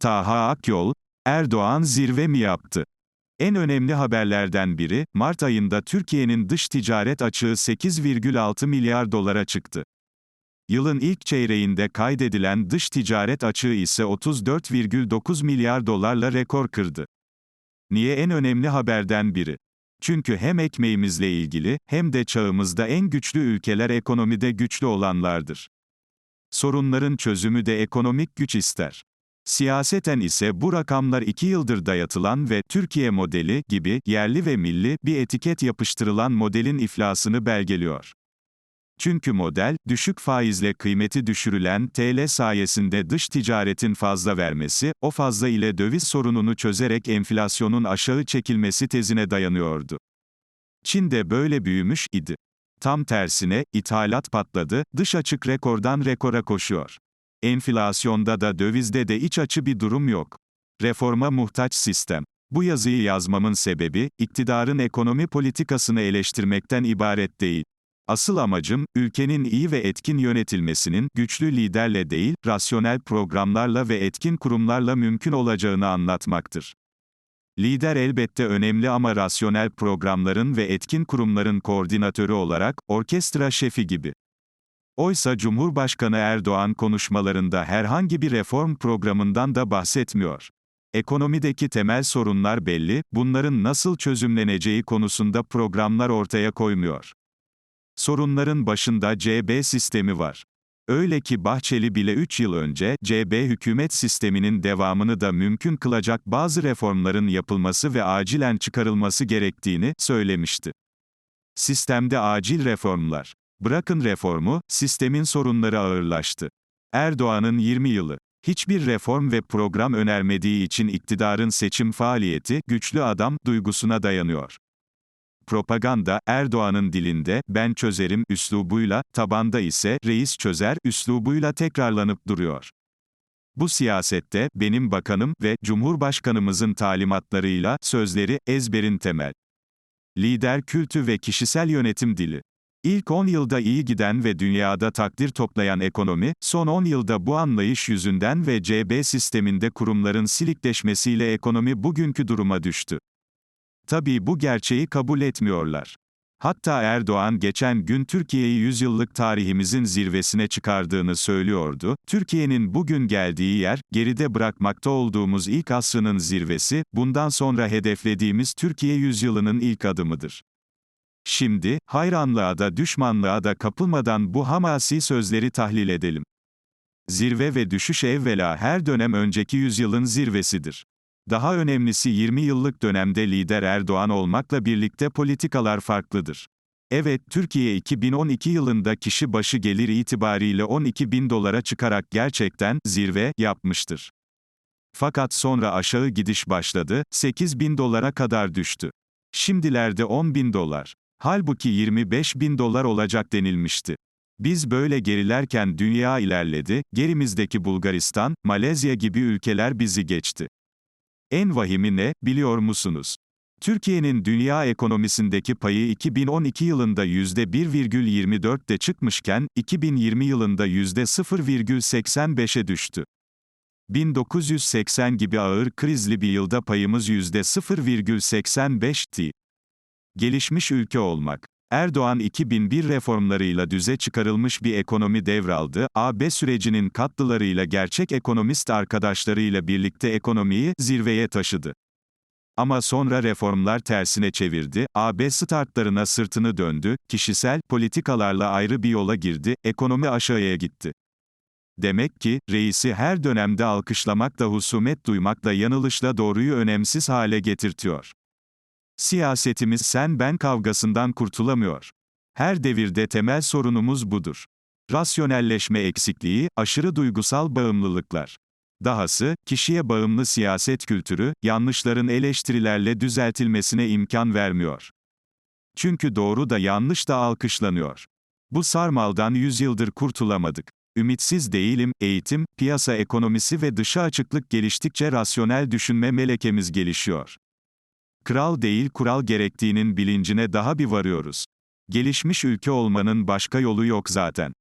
Taha Akyol, Erdoğan zirve mi yaptı? En önemli haberlerden biri, Mart ayında Türkiye'nin dış ticaret açığı 8,6 milyar dolara çıktı. Yılın ilk çeyreğinde kaydedilen dış ticaret açığı ise 34,9 milyar dolarla rekor kırdı. Niye en önemli haberden biri? Çünkü hem ekmeğimizle ilgili, hem de çağımızda en güçlü ülkeler ekonomide güçlü olanlardır. Sorunların çözümü de ekonomik güç ister. Siyaseten ise bu rakamlar iki yıldır dayatılan ve Türkiye modeli gibi yerli ve milli bir etiket yapıştırılan modelin iflasını belgeliyor. Çünkü model, düşük faizle kıymeti düşürülen TL sayesinde dış ticaretin fazla vermesi, o fazla ile döviz sorununu çözerek enflasyonun aşağı çekilmesi tezine dayanıyordu. Çin de böyle büyümüş idi. Tam tersine, ithalat patladı, dış açık rekordan rekora koşuyor. Enflasyonda da dövizde de iç açı bir durum yok. Reforma muhtaç sistem. Bu yazıyı yazmamın sebebi, iktidarın ekonomi politikasını eleştirmekten ibaret değil. Asıl amacım, ülkenin iyi ve etkin yönetilmesinin, güçlü liderle değil, rasyonel programlarla ve etkin kurumlarla mümkün olacağını anlatmaktır. Lider elbette önemli ama rasyonel programların ve etkin kurumların koordinatörü olarak, orkestra şefi gibi. Oysa Cumhurbaşkanı Erdoğan konuşmalarında herhangi bir reform programından da bahsetmiyor. Ekonomideki temel sorunlar belli, bunların nasıl çözümleneceği konusunda programlar ortaya koymuyor. Sorunların başında CB sistemi var. Öyle ki Bahçeli bile 3 yıl önce, CB hükümet sisteminin devamını da mümkün kılacak bazı reformların yapılması ve acilen çıkarılması gerektiğini söylemişti. Sistemde acil reformlar. Bırakın reformu, sistemin sorunları ağırlaştı. Erdoğan'ın 20 yılı. Hiçbir reform ve program önermediği için iktidarın seçim faaliyeti, güçlü adam, duygusuna dayanıyor. Propaganda, Erdoğan'ın dilinde, ben çözerim, üslubuyla, tabanda ise, reis çözer, üslubuyla tekrarlanıp duruyor. Bu siyasette, benim bakanım ve Cumhurbaşkanımızın talimatlarıyla, sözleri, ezberin temel. Lider kültü ve kişisel yönetim dili. İlk 10 yılda iyi giden ve dünyada takdir toplayan ekonomi, son 10 yılda bu anlayış yüzünden ve CB sisteminde kurumların silikleşmesiyle ekonomi bugünkü duruma düştü. Tabii bu gerçeği kabul etmiyorlar. Hatta Erdoğan geçen gün Türkiye'yi yüzyıllık tarihimizin zirvesine çıkardığını söylüyordu. Türkiye'nin bugün geldiği yer, geride bırakmakta olduğumuz ilk asrının zirvesi, bundan sonra hedeflediğimiz Türkiye yüzyılının ilk adımıdır. Şimdi, hayranlığa da düşmanlığa da kapılmadan bu hamasi sözleri tahlil edelim. Zirve ve düşüş evvela her dönem önceki yüzyılın zirvesidir. Daha önemlisi 20 yıllık dönemde lider Erdoğan olmakla birlikte politikalar farklıdır. Evet, Türkiye 2012 yılında kişi başı gelir itibariyle 12 bin dolara çıkarak gerçekten zirve yapmıştır. Fakat sonra aşağı gidiş başladı, 8 bin dolara kadar düştü. Şimdilerde 10 bin dolar. Halbuki 25 bin dolar olacak denilmişti. Biz böyle gerilerken dünya ilerledi, gerimizdeki Bulgaristan, Malezya gibi ülkeler bizi geçti. En vahimi ne, biliyor musunuz? Türkiye'nin dünya ekonomisindeki payı 2012 yılında %1,24'de çıkmışken, 2020 yılında %0,85'e düştü. 1980 gibi ağır krizli bir yılda payımız %0,85'ti. Gelişmiş ülke olmak. Erdoğan 2001 reformlarıyla düze çıkarılmış bir ekonomi devraldı, AB sürecinin katlılarıyla gerçek ekonomist arkadaşlarıyla birlikte ekonomiyi zirveye taşıdı. Ama sonra reformlar tersine çevirdi, AB startlarına sırtını döndü, kişisel politikalarla ayrı bir yola girdi, ekonomi aşağıya gitti. Demek ki, reisi her dönemde alkışlamakla husumet duymakla yanılışla doğruyu önemsiz hale getirtiyor. Siyasetimiz sen-ben kavgasından kurtulamıyor. Her devirde temel sorunumuz budur. Rasyonelleşme eksikliği, aşırı duygusal bağımlılıklar. Dahası, kişiye bağımlı siyaset kültürü, yanlışların eleştirilerle düzeltilmesine imkan vermiyor. Çünkü doğru da yanlış da alkışlanıyor. Bu sarmaldan yüzyıldır kurtulamadık. Ümitsiz değilim, eğitim, piyasa ekonomisi ve dışa açıklık geliştikçe rasyonel düşünme melekemiz gelişiyor. Kral değil kural gerektiğinin bilincine daha bir varıyoruz. Gelişmiş ülke olmanın başka yolu yok zaten.